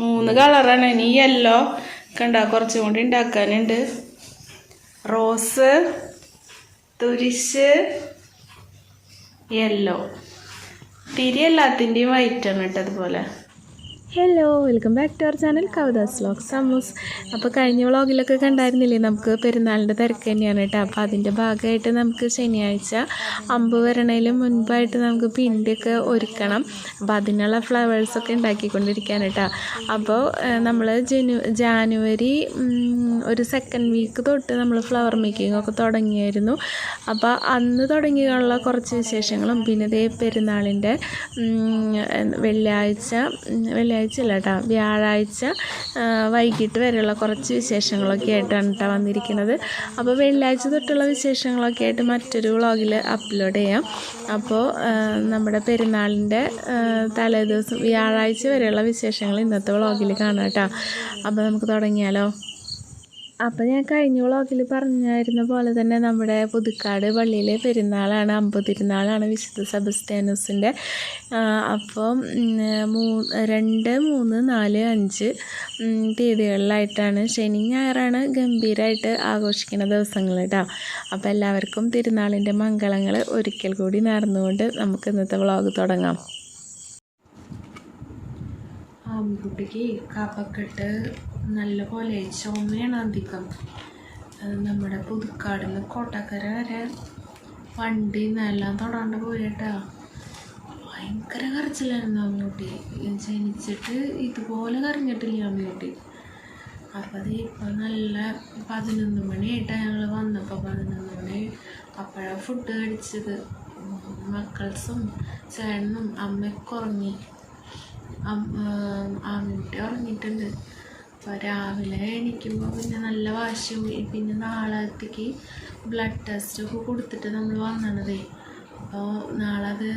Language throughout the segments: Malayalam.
മൂന്ന് കളറാണ്. ഇനി യെല്ലോ കണ്ട കുറച്ചും കൂടി ഉണ്ടാക്കാനുണ്ട്. റോസ് തുരിശ് യെല്ലോ തിരി എല്ലാത്തിന്റെയും വൈറ്റാണ് കേട്ടോ അതുപോലെ. Hello welcome back to our channel Kavitha's vlog സമൂസ് അപ്പോൾ കഴിഞ്ഞ വ്ളോഗിലൊക്കെ കണ്ടായിരുന്നില്ലേ? നമുക്ക് പെരുന്നാളിന്റെ തിരക്ക് തന്നെയാണ് കേട്ടോ. അപ്പോൾ അതിന്റെ ഭാഗമായിട്ട് നമുക്ക് ശനിയാഴ്ച അമ്പ് വരണതിന് മുൻപായിട്ട് നമുക്ക് പിണ്ടിയൊക്കെ ഒരുക്കണം. അപ്പോൾ അതിനുള്ള ഫ്ലവേഴ്സൊക്കെ ഉണ്ടാക്കിക്കൊണ്ടിരിക്കുകയാണ് കേട്ടോ. അപ്പോൾ നമ്മൾ ജനു ജാനുവരി ഒരു സെക്കൻഡ് വീക്ക് തൊട്ട് നമ്മൾ ഫ്ലവർ മേക്കിംഗ് ഒക്കെ തുടങ്ങിയായിരുന്നു. അപ്പോൾ അന്ന് തുടങ്ങിയുള്ള കുറച്ച് വിശേഷങ്ങളും പിന്നെ ഇതേ പെരുന്നാളിന്റെ വെള്ളിയാഴ്ച വെള്ളിയാഴ്ച വെള്ളിയാഴ്ച അല്ല കേട്ടോ വ്യാഴാഴ്ച വൈകിട്ട് വരെയുള്ള കുറച്ച് വിശേഷങ്ങളൊക്കെ ആയിട്ടാണ് കേട്ടോ വന്നിരിക്കുന്നത്. അപ്പോൾ വെള്ളിയാഴ്ച തൊട്ടുള്ള വിശേഷങ്ങളൊക്കെ ആയിട്ട് മറ്റൊരു വ്ളോഗിൽ അപ്ലോഡ് ചെയ്യാം. അപ്പോൾ നമ്മുടെ പെരുന്നാളിന്റെ തലേദിവസം വ്യാഴാഴ്ച വരെയുള്ള വിശേഷങ്ങൾ ഇന്നത്തെ വ്ളോഗിൽ കാണാം കേട്ടോ അപ്പോൾ നമുക്ക് തുടങ്ങിയാലോ? അപ്പോൾ ഞാൻ കഴിഞ്ഞ വ്ളോഗിൽ പറഞ്ഞായിരുന്ന പോലെ തന്നെ നമ്മുടെ പുതുക്കാട് പള്ളിയിലെ പെരുന്നാളാണ് അമ്പതിരുന്നാളാണ് വിശുദ്ധ സെബസ്ത്യാനോസിന്റെ അപ്പം ഉം, മൂ രണ്ട് മൂന്ന് നാല് അഞ്ച് തീയതികളിലായിട്ടാണ് ശനി ഞായറാണ് ഗംഭീരമായിട്ട് ആഘോഷിക്കുന്ന ദിവസങ്ങൾ കേട്ടോ അപ്പോൾ എല്ലാവർക്കും തിരുനാളിന്റെ മംഗളങ്ങൾ ഒരിക്കൽ കൂടി നേർന്നുകൊണ്ട് നമുക്ക് ഇന്നത്തെ വ്ളോഗ് തുടങ്ങാം. ആൺകുട്ടിക്ക് കഫക്കെട്ട് നല്ല പോലെ ചുമയാണ് അധികം. നമ്മുടെ പുതുക്കാടിൽ നിന്ന് കോട്ടക്കര വരെ വണ്ടി എല്ലാം തൊടാണ്ട് പോയിട്ടാ. ഭയങ്കര കരച്ചിലായിരുന്നു അമ്മൂട്ടി. ജനിച്ചിട്ട് ഇതുപോലെ കരഞ്ഞിട്ടില്ല അമ്മൂട്ടി. അപ്പോൾ അത് ഇപ്പം നല്ല പതിനൊന്ന് മണിയായിട്ടാണ് ഞങ്ങൾ വന്നപ്പോൾ പതിനൊന്ന് മണി. അപ്പോഴാണ് ഫുഡ് കഴിച്ചത്. മക്കൾസും ചേട്ടനും അമ്മയൊക്കെ ഉറങ്ങി. അമ്മൂട്ടി ഉറങ്ങിയിട്ടുണ്ട്. അപ്പോൾ രാവിലെ എണീക്കുമ്പോൾ പിന്നെ നല്ല വാശി പിന്നെ നാളത്തേക്ക് ബ്ലഡ് ടെസ്റ്റ് ഒക്കെ കൊടുത്തിട്ട് നമ്മൾ വന്നണതേ അപ്പോൾ നാളെ അത്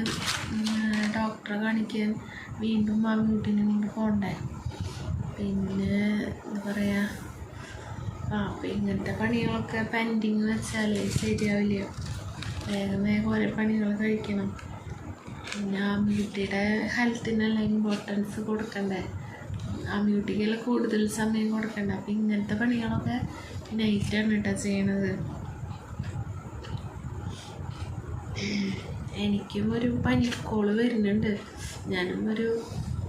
ഡോക്ടറെ കാണിക്കാൻ വീണ്ടും ആ ആൺകുട്ടീനെ കൊണ്ട് പോകണ്ടേ പിന്നെ എന്താ പറയുക ആ അപ്പം ഇങ്ങനത്തെ പണികളൊക്കെ പെൻഡിങ് വെച്ചാലേ ശരിയാവില്ല. വേഗം വേഗം ഓരോ പണികൾ കഴിക്കണം. പിന്നെ ആ വീട്ടിയുടെ ഹെൽത്തിനെല്ലാം ഇമ്പോർട്ടൻസ് കൊടുക്കണ്ടേ. അമ്മ്യൂട്ടിക്കെല്ലാം കൂടുതൽ സമയം കൊടുക്കണ്ട. അപ്പം ഇങ്ങനത്തെ പണികളൊക്കെ നൈറ്റാണ് കേട്ടോ ചെയ്യണത്. എനിക്കും ഒരു പനിക്കോൾ വരുന്നുണ്ട്. ഞാനും ഒരു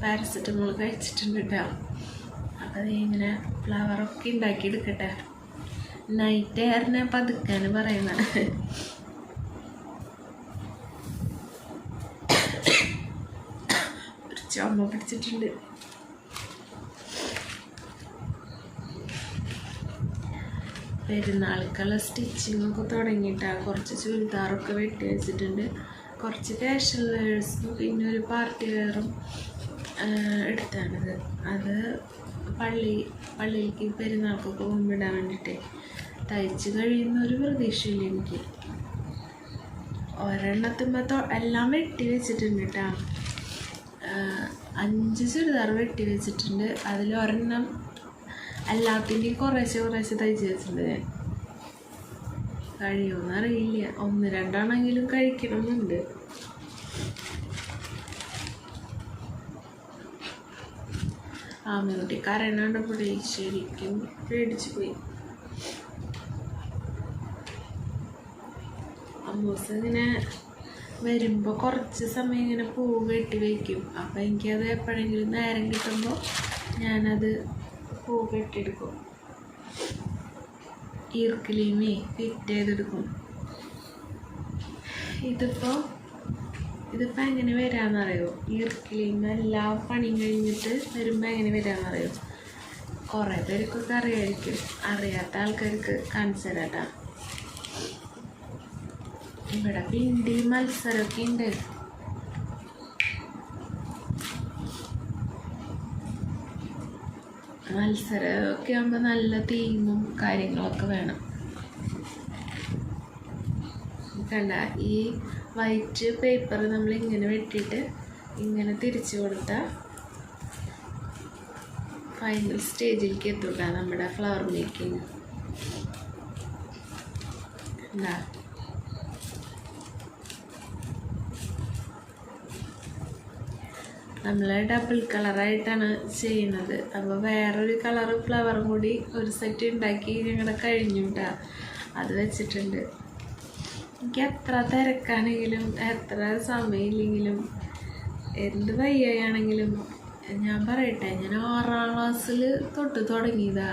പാരസെറ്റമോൾ കഴിച്ചിട്ടുണ്ട് കേട്ടോ അപ്പം ഇങ്ങനെ ഫ്ലവറൊക്കെ ഉണ്ടാക്കി എടുക്കട്ടെ. നൈറ്റ് ആയിരുന്നെ പതുക്കാന് പറയുന്നത് ഒരു ചുമ പിടിച്ചിട്ടുണ്ട്. പെരുന്നാൾക്കുള്ള സ്റ്റിച്ചിങ്ങൊക്കെ തുടങ്ങിയിട്ടാണ് കുറച്ച് ചുരിദാറൊക്കെ വെട്ടി വെച്ചിട്ടുണ്ട്. കുറച്ച് കാഷ്വൽ വെയേഴ്സും പിന്നെ ഒരു പാർട്ടി വെയറും എടുത്താണിത്. അത് പള്ളി പള്ളിയിലേക്ക് പെരുന്നാൾക്കൊക്കെ മുമ്പിടാൻ വേണ്ടിയിട്ട് തയ്ച്ച് കഴിയുന്ന ഒരു പ്രതീക്ഷയില്ല എനിക്ക്. ഒരെണ്ണത്തുമ്പോൾ എല്ലാം വെട്ടി വെച്ചിട്ടുണ്ട് കേട്ടോ അഞ്ച് ചുരിദാർ വെട്ടി വെച്ചിട്ടുണ്ട്. അതിൽ ഒരെണ്ണം എല്ലാത്തിന്റെയും കുറേശ്ശെ കുറേശ്ശെ തയ്ച്ച് വെച്ചിട്ടുണ്ട് ഞാൻ. കഴിയുമെന്ന് അറിയില്ല. ഒന്ന് രണ്ടാണെങ്കിലും കഴിക്കണമെന്നുണ്ട്. ആമക്കുട്ടി കരണ്ടാണ്ടപ്പോഴേ ശരിക്കും പേടിച്ചു പോയി. അമ്മൂസ് ഇങ്ങനെ വരുമ്പോൾ കുറച്ച് സമയം ഇങ്ങനെ പൂ കെട്ടി വയ്ക്കും അപ്പം എനിക്കത് എപ്പോഴെങ്കിലും നേരം കിട്ടുമ്പോൾ ഞാനത് പൂ വെട്ടിയെടുക്കും ഈർക്കിലിമേ ഫിറ്റ് ചെയ്തെടുക്കും എങ്ങനെ വരാമെന്നറിയോ ഈർക്കിലിമ എല്ലാ പണിയും കഴിഞ്ഞിട്ട് വരുമ്പോൾ എങ്ങനെ വരാമെന്നറിയോ കുറേ പേർക്കൊക്കെ അറിയായിരിക്കും. അറിയാത്ത ആൾക്കാർക്ക് കാണിച്ചു തരാട്ടാ ഇവിടെ പിണ്ടി മത്സരമൊക്കെ ഉണ്ട്. മത്സരമൊക്കെ ആകുമ്പോൾ നല്ല തീമും കാര്യങ്ങളൊക്കെ വേണം. കണ്ട ഈ വൈറ്റ് പേപ്പർ നമ്മൾ ഇങ്ങനെ വെട്ടിയിട്ട് ഇങ്ങനെ തിരിച്ചു കൊടുത്താൽ ഫൈനൽ സ്റ്റേജിലേക്ക് എത്തൂട്ടാ നമ്മുടെ ഫ്ലവർ മേക്കിംഗ് എന്താ നമ്മൾ ഡബിൾ കളറായിട്ടാണ് ചെയ്യുന്നത്. അപ്പോൾ വേറൊരു കളറ് ഫ്ലവറും കൂടി ഒരു സെറ്റ് ഉണ്ടാക്കി ഞങ്ങളുടെ കഴിഞ്ഞു കേട്ടോ അത് വെച്ചിട്ടുണ്ട്. എനിക്ക് എത്ര തിരക്കാണെങ്കിലും എത്ര സമയമില്ലെങ്കിലും എന്ത് വയ്യാണെങ്കിലും ഞാൻ പറയട്ടെ ഞാൻ ആറാം ക്ലാസ്സിൽ തൊട്ട് തുടങ്ങിയതാ.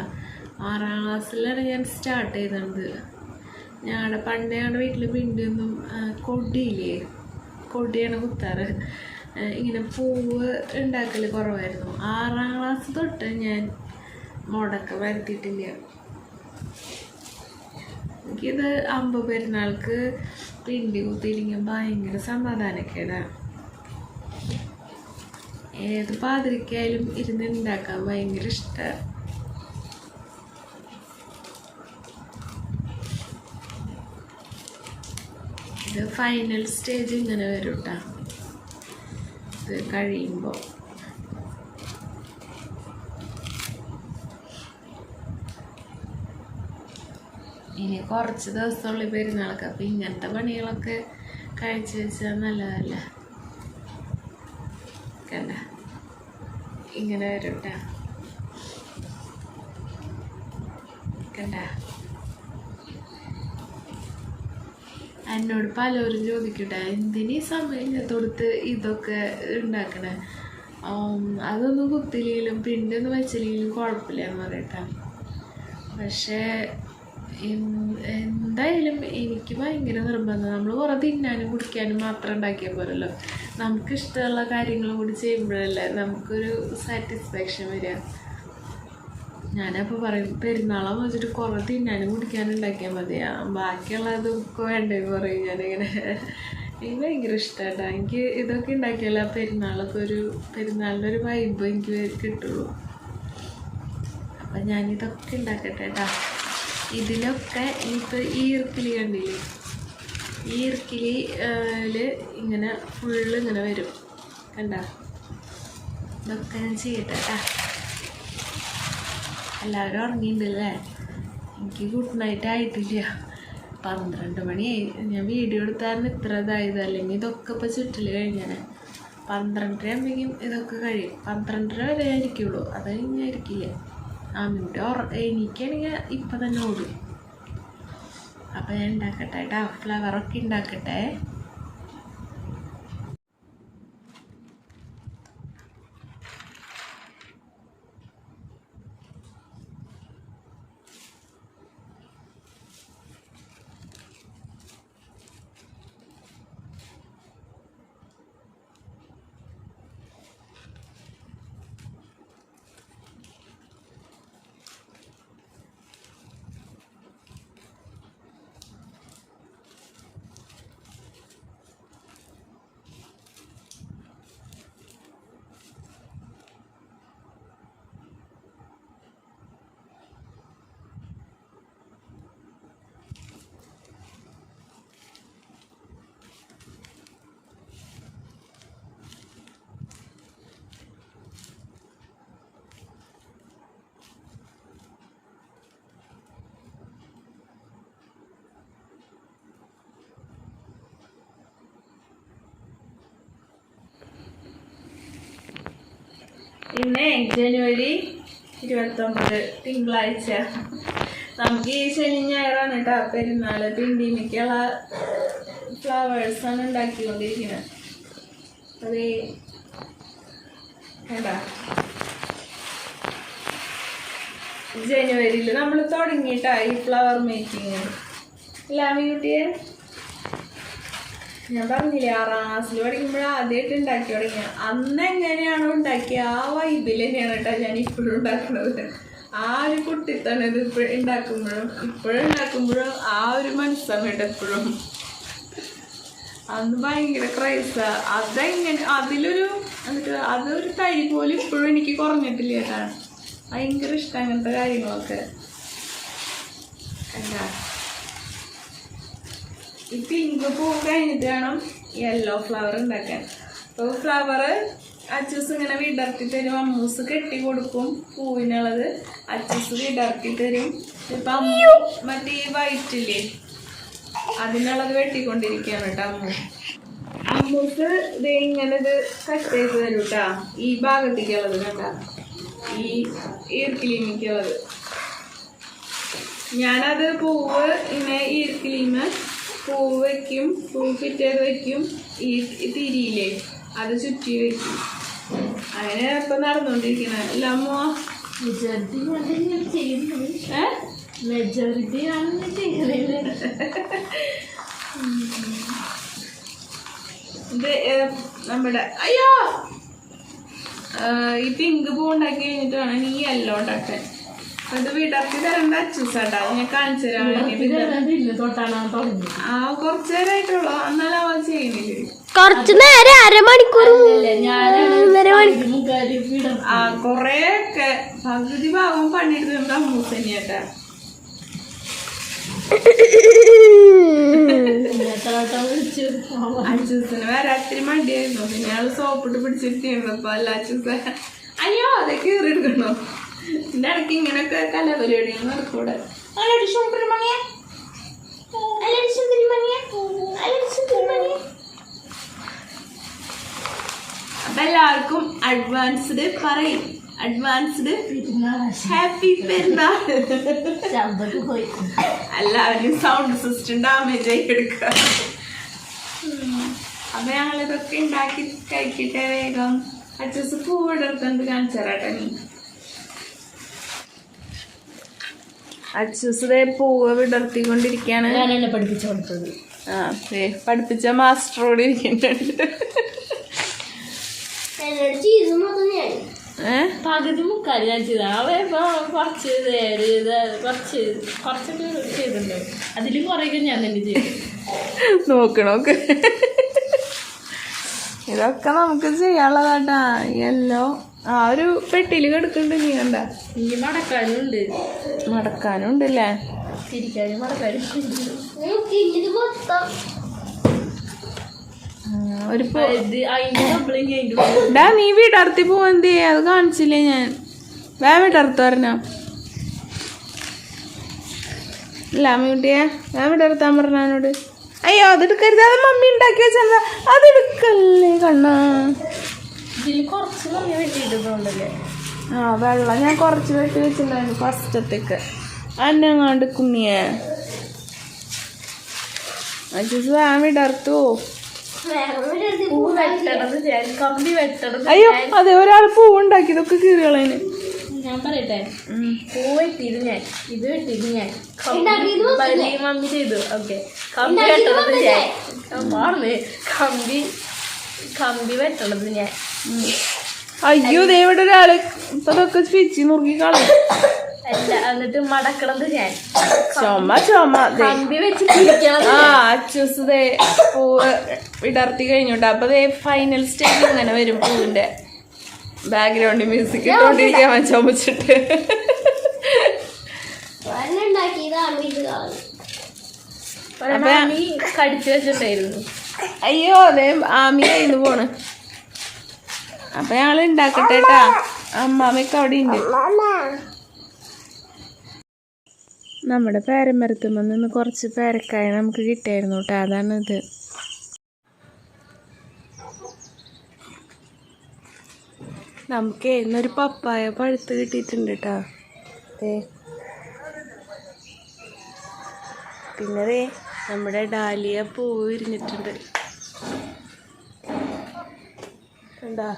ആറാം ക്ലാസ്സിലാണ് ഞാൻ സ്റ്റാർട്ട് ചെയ്തത്. ഞങ്ങളുടെ പണ്ട് ഞങ്ങളുടെ വീട്ടിൽ പിണ്ടിയൊന്നും കൊടിയില്ലേ? കൊടിയാണ് കുത്താറ്. ഇങ്ങനെ പൂവ് ഉണ്ടാക്കൽ കുറവായിരുന്നു. ആറാം ക്ലാസ് തൊട്ട് ഞാൻ മുടക്ക വരുത്തിയിട്ടില്ല. എനിക്കിത് അമ്പ പെരുന്നാൾക്ക് പിണ്ടി കുത്തിയില്ലെങ്കിൽ ഭയങ്കര സമാധാനക്കേടാണ് ഏത് പാതിരിക്കായാലും ഇരുന്ന് ഉണ്ടാക്കാൻ ഭയങ്കര ഇഷ്ടമാണ് ഇത് ഫൈനൽ സ്റ്റേജ് ഇങ്ങനെ വരും കേട്ടോ കഴിയുമ്പോൾ ഇനി കുറച്ച് ദിവസമുള്ള പെരുന്നാൾക്ക് അപ്പം ഇങ്ങനത്തെ പണികളൊക്കെ കഴിച്ചു വെച്ചാൽ നല്ലതല്ല. കണ്ട? ഇങ്ങനെ വരും കേട്ടോ കണ്ട? എന്നോട് പലരും ചോദിക്കട്ടെ എന്തിനീ സമയം തൊടുത്ത് ഇതൊക്കെ ഉണ്ടാക്കണേ? അതൊന്നും കുത്തില്ലെങ്കിലും പിണ്ടൊന്നും വെച്ചില്ലെങ്കിലും കുഴപ്പമില്ല എന്ന് പറയട്ടെ പക്ഷേ എന്തായാലും എനിക്ക് ഭയങ്കര നിർബന്ധം. നമ്മൾ കുറേ തിന്നാനും കുടിക്കാനും മാത്രം ഉണ്ടാക്കിയാൽ പോലല്ലോ നമുക്കിഷ്ടമുള്ള കാര്യങ്ങൾ കൂടി ചെയ്യുമ്പോഴല്ലേ നമുക്കൊരു സാറ്റിസ്ഫാക്ഷൻ വരിക. ഞാനപ്പോൾ പറയും പെരുന്നാളാന്ന് വെച്ചിട്ട് കുറേ തിന്നാനും കുടിക്കാനും ഉണ്ടാക്കിയാൽ മതിയാ ബാക്കിയുള്ളതൊക്കെ വേണ്ടേ? പറയും ഞാനിങ്ങനെ. എനിക്ക് ഭയങ്കര ഇഷ്ടമായിട്ടാ എനിക്ക് ഇതൊക്കെ ഉണ്ടാക്കിയാലേ ആ പെരുന്നാളൊക്കെ ഒരു പെരുന്നാളിന്റെ ഒരു വൈബ് എനിക്ക് കിട്ടുള്ളൂ. അപ്പം ഞാനിതൊക്കെ ഉണ്ടാക്കട്ടെ കേട്ടാ ഇതിലൊക്കെ ഇനിയിപ്പോൾ ഈ ഇറുക്കിലി കണ്ടില്ലേ? ഈ ഇറുക്കിലി ഇങ്ങനെ ഫുള്ള് ഇങ്ങനെ വരും. കണ്ട? ഇതൊക്കെ ഞാൻ ചെയ്യട്ടെ കേട്ടാ എല്ലാവരും ഉറങ്ങിയിട്ടുണ്ടല്ലേ എനിക്ക് ഗുഡ് നൈറ്റ് ആയിട്ടില്ല. പന്ത്രണ്ട് മണിയായി ഞാൻ വീഡിയോ എടുത്തായിരുന്നു ഇത്ര ഇതായത്. അല്ലെങ്കിൽ ഇതൊക്കെ ഇപ്പോൾ ചുറ്റിൽ കഴിഞ്ഞാൽ പന്ത്രണ്ടര ആകുമ്പോഴേക്കും ഇതൊക്കെ കഴിയും. പന്ത്രണ്ടര വരെ ആയിരിക്കുള്ളൂ. അത് കഴിഞ്ഞായിരിക്കില്ല. മിനിറ്റ് ഉറ എനിക്കാണെങ്കിൽ ഇപ്പം തന്നെ ഓടും. അപ്പോൾ ഞാൻ ഉണ്ടാക്കട്ടെ കേട്ടോ ഫ്ലവറൊക്കെ ഉണ്ടാക്കട്ടെ. ഇന്ന് ജനുവരി ഇരുപത്തൊമ്പത് തിങ്കളാഴ്ച. നമുക്ക് ഈ ശനി ഞായറാണ് കേട്ടോ. പെരുന്നാൾ പിണ്ടിമിക്കുള്ള ഫ്ലവേഴ്സാണ് ഉണ്ടാക്കിക്കൊണ്ടിരിക്കുന്നത്. അതേ കേട്ടാ ജനുവരിയിൽ നമ്മൾ തുടങ്ങിയിട്ടാ ഈ ഫ്ലവർ മേക്കിങ് എല്ലാം കുട്ടിയെ ഞാൻ പറഞ്ഞില്ലേ ആറാം ക്ലാസ്സിൽ പഠിക്കുമ്പോൾ ആദ്യമായിട്ട് ഉണ്ടാക്കി തുടങ്ങിയ. അന്ന് എങ്ങനെയാണോ ഉണ്ടാക്കിയ ആ വൈബിൽ തന്നെയാണ് കേട്ടോ ഞാൻ ഇപ്പോഴും ഉണ്ടാക്കുന്നത് ആ ഒരു കുട്ടിത്തന്നെ ഇത് ഇപ്പോഴും ഉണ്ടാക്കുമ്പോഴും ഇപ്പോഴും ഉണ്ടാക്കുമ്പോഴും ആ ഒരു മനസ്സാണ് കേട്ടോ എപ്പോഴും അന്ന് ഭയങ്കര ക്രൈസാ അതെങ്ങനെ അതിലൊരു എന്നിട്ട് അതൊരു തൈ പോലും ഇപ്പോഴും എനിക്ക് കുറഞ്ഞിട്ടില്ല കേട്ടാ. ഭയങ്കര ഇഷ്ടം അങ്ങനത്തെ കാര്യങ്ങളൊക്കെ. എന്താ? ഈ പിങ്ക് പൂ കഴിഞ്ഞിട്ട് വേണം യെല്ലോ ഫ്ലവർ ഉണ്ടാക്കാൻ അപ്പോൾ ഫ്ലവർ അച്ചൂസ് ഇങ്ങനെ വിടർത്തി തരും. അമ്മൂസ് കെട്ടി കൊടുക്കും പൂവിനുള്ളത്. അച്ചൂസ് വിടർത്തി തരും. ഇപ്പം അമ്മു മറ്റേ ഈ വൈറ്റില്ലേ അതിനുള്ളത് വെട്ടിക്കൊണ്ടിരിക്കുകയാണ് കേട്ടോ അമ്മു. അമ്മൂസ് ഇത് ഇങ്ങനെ ഇത് കട്ട് ചെയ്ത് തരും കേട്ടാ. ഈ ഭാഗത്തേക്കുള്ളത് കണ്ട. ഈ ഈർക്കിലിമിക്കുള്ളത്. ഞാനത് പൂവ് ഇങ്ങനെ ഈർക്കിലിമ പൂവ് വയ്ക്കും പൂവ് ഫിറ്റ് വയ്ക്കും വെക്കും ഈ തിരിയില്ലേ അത് ചുറ്റി വയ്ക്കും. അങ്ങനെ ഇപ്പൊ നടന്നുകൊണ്ടിരിക്കണ അല്ല അമ്മോ? മെജോറിറ്റി ഇത് നമ്മുടെ അയ്യോ! ഈ പിങ്ക് പൂ ഉണ്ടാക്കി കഴിഞ്ഞിട്ട് വേണം ഈ യെല്ലോ ഉണ്ടാക്കാൻ. ഇത് വിടർത്തി തരണ്ട അച്ചൂസാട്ടോ. ഞാൻ കാണിച്ചു തുടങ്ങി ആ കുറച്ചു നേരമായിട്ടുള്ളൂ എന്നാലും അവൻ ചെയ്യുന്നില്ല. കൊറച്ചു നേരം അരമണിക്കൂർ ആ കൊറേ ഒക്കെ പകുതി ഭാഗം പണിയെടുത്തിട്ടുണ്ട് അമ്മൂസ് തന്നെയാട്ടാ വരാത്തിരി മടിയായിരുന്നു. പിന്നെ ആൾ സോപ്പിട്ട് പിടിച്ചിരുത്തിയിരുന്നപ്പോ അല്ല അച്ചൂസ അയ്യോ അതെ കീറി എടുക്കണോ എന്റെ ഇടയ്ക്ക് ഇങ്ങനെയൊക്കെ കലാപരിപാടികൾ നടക്കൂടെ. അല്ലടി അപ്പൊ എല്ലാവർക്കും അഡ്വാൻസ്ഡ് പറയും. അഡ്വാൻസ്ഡ് ഹാപ്പി പെരുന്നാൾ. എല്ലാവരും സൗണ്ട് സിസ്റ്റം ഡാമേജ് ആയി എടുക്കുക. അപ്പൊ ഞങ്ങളിതൊക്കെ ഉണ്ടാക്കി കഴിക്കട്ടെ വേഗം. അച്ചസ് പൂവിടർത്തണ്ട് കാണിച്ചു തരാട്ടെ നീ? അച്ചൂസ് ദേ പൂവ് വിടർത്തിക്കൊണ്ടിരിക്കാണ്. ഞാൻ എന്നെ പഠിപ്പിച്ചു കൊടുത്തത്. ആ പഠിപ്പിച്ച മാസ്റ്ററോട് ഇരിക്കുന്നുണ്ട്. പകുതി മുക്കാൽ ഞാൻ ചെയ്ത. കുറച്ച് കുറച്ച് കുറച്ചൊക്കെ ചെയ്തിട്ടുണ്ട്. അതിലും കുറേയൊക്കെ ഞാൻ തന്നെ ചെയ്തു. നോക്ക് നോക്ക്. ഇതൊക്കെ നമുക്ക് ചെയ്യാനുള്ളതാട്ടാ. യെല്ലോ ആ ഒരു പെട്ടിയിൽ കിടക്കുന്നുണ്ട് നീ കണ്ട? ഇനി മടക്കാനുണ്ട്. മടക്കാനുണ്ട് അല്ലേ തിരിക്കാനും മടക്കാനും. ഒരു ഡാ നീ വീടർത്തി പോവന്തേ അത് കാണിച്ചില്ലേ ഞാൻ? വേ വീട്ടർത്ത് പറഞ്ഞോ. ഇല്ല അമ്മക്കുട്ടിയെ വേ വീട്ടർത്താൻ പറഞ്ഞോട് അയ്യോ അതെടുക്കരുത് അത് മമ്മി ഉണ്ടാക്കി വെച്ചാ അത് എടുക്കല്ലേ കണ്ണാ. ഇതിൽ കുറച്ച് മഞ്ഞ വെട്ടിയിട്ടുണ്ടല്ലേ ആ വെള്ളം. ഞാൻ കുറച്ച് വെട്ടി വെച്ചിട്ടുണ്ടായിരുന്നു ഫസ്റ്റത്തേക്ക്. അന്നങ്ങാണ്ട് കുഞ്ഞിയെ പൂ. കമ്പി വെട്ടണം അയ്യോ അതെ ഒരാൾ പൂവുണ്ടാക്കി. ഇതൊക്കെ കീറികളതിന് ഞാൻ പറയട്ടെ? പൂ വെട്ടിയത് ഞാൻ ഇത് വെട്ടിയത് ഞാൻ. മമ്മി ചെയ്തു. ഓക്കെ. കമ്പി വെട്ടണത് ഞാൻ. കമ്പി കമ്പി വെട്ടണത് ഞാൻ. അയ്യോ ഇവിടെ ഒരാൾ. അതൊക്കെ ഇതൊക്കെ പിച്ചി നുറുക്കി കളയും എന്നിട്ട് മടക്കണത് ഞാൻ. ചുമ ചുമ. ആ അച്ചൂസ് ദേ പൂവ് വിടർത്തി കഴിഞ്ഞോട്ടെ. അപ്പൊ ദേ ഫൈനൽ സ്റ്റേജ് ഇങ്ങനെ വരും പൂവിന്റെ ബാക്ക്ഗ്രൗണ്ട് മ്യൂസിക് ഇട്ടോണ്ടിരിക്കാൻ ചുമച്ചിട്ട്. മമ്മി കടിച്ചു വെച്ചിട്ടായിരുന്നു. അയ്യോ അതെ ആമി കയ്യിന്ന് പോണ്. അപ്പൊ ഞങ്ങൾ ഉണ്ടാക്കട്ടെ കേട്ടാ അമ്മാമ്മക്ക് അവിടെ ഉണ്ട് നമ്മുടെ പേരമരത്തുമ്പോൾ നിന്ന് കുറച്ച് പേരക്കായ നമുക്ക് കിട്ടിയായിരുന്നു കേട്ടോ അതാണ് ഇത് നമുക്ക് ഇന്നൊരു പപ്പായ പഴുത്ത് കിട്ടിയിട്ടുണ്ട് കേട്ടോ പിന്നെ നമ്മുടെ ഡാലിയ പൂ വിരിഞ്ഞിട്ടുണ്ട്. എന്താ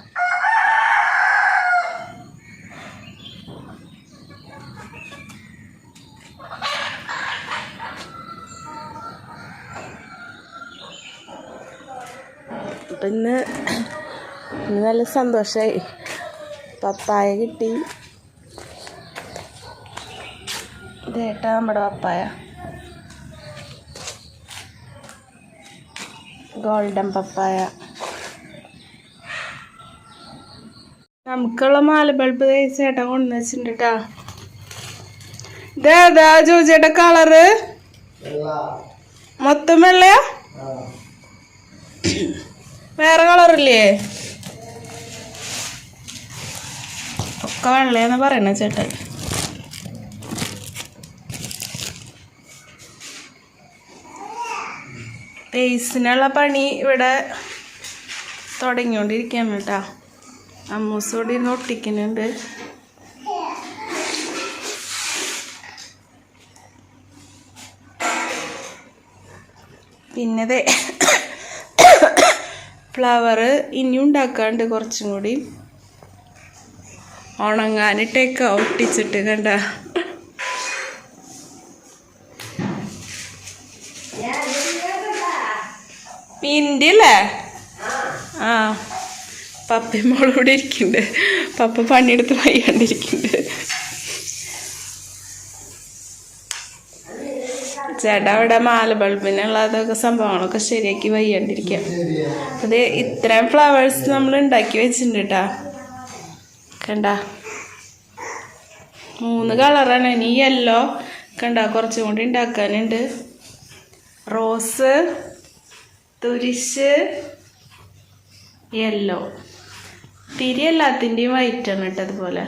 ഇന്ന് നല്ല സന്തോഷമായി പപ്പായ കിട്ടി. ഇതേട്ടാ നമ്മുടെ പപ്പായ. ഗോൾഡൻ പപ്പായ. നമുക്കുള്ള മാല ബൾബ് ചേട്ടൻ കൊണ്ടു വെച്ചിട്ടുണ്ട് ഇതേതാ ജോജിയുടെ കളറ് മൊത്തം വെള്ളയാ? വേറെ കളറില്ലേ ഒക്കെ വെള്ളയെന്ന് പറയണ ചേട്ടൻ ബേസിനുള്ള പണി ഇവിടെ തുടങ്ങിക്കൊണ്ടിരിക്കുകയാണ് കേട്ടോ. അമ്മൂസ് ഇവിടെ ഇരുന്ന് ഒട്ടിക്കുന്നുണ്ട്. പിന്നെ ദേ ഫ്ലവർ ഇനി ഉണ്ടാക്കാണ്ട് കുറച്ചും കൂടി. ഉണങ്ങാനിട്ടേക്ക ഒട്ടിച്ചിട്ട് കണ്ട. പിന്തില്ലേ ആ. പപ്പയും ഇവിടെ ഇരിക്കുന്നുണ്ട്. പപ്പ പണിയെടുത്ത് വയ്യാണ്ടിരിക്കുന്നുണ്ട്. ചേട്ടാ അവിടെ മാല ബൾബിനുള്ളതൊക്കെ സംഭവങ്ങളൊക്കെ ശരിയാക്കി വയ്യാണ്ടിരിക്കാം. അത് ഇത്രയും ഫ്ലവേഴ്സ് നമ്മൾ ഉണ്ടാക്കി വെച്ചിട്ടുണ്ട് കേട്ടാ കണ്ട? മൂന്ന് കളറാണ്. ഇനി യെല്ലോ കണ്ട? കുറച്ചും കൂടി ഉണ്ടാക്കാനുണ്ട്. റോസ് തുരിശ് യെല്ലോ തിരി എല്ലാത്തിന്റെയും വൈറ്റാണ് കേട്ടോ അതുപോലെ.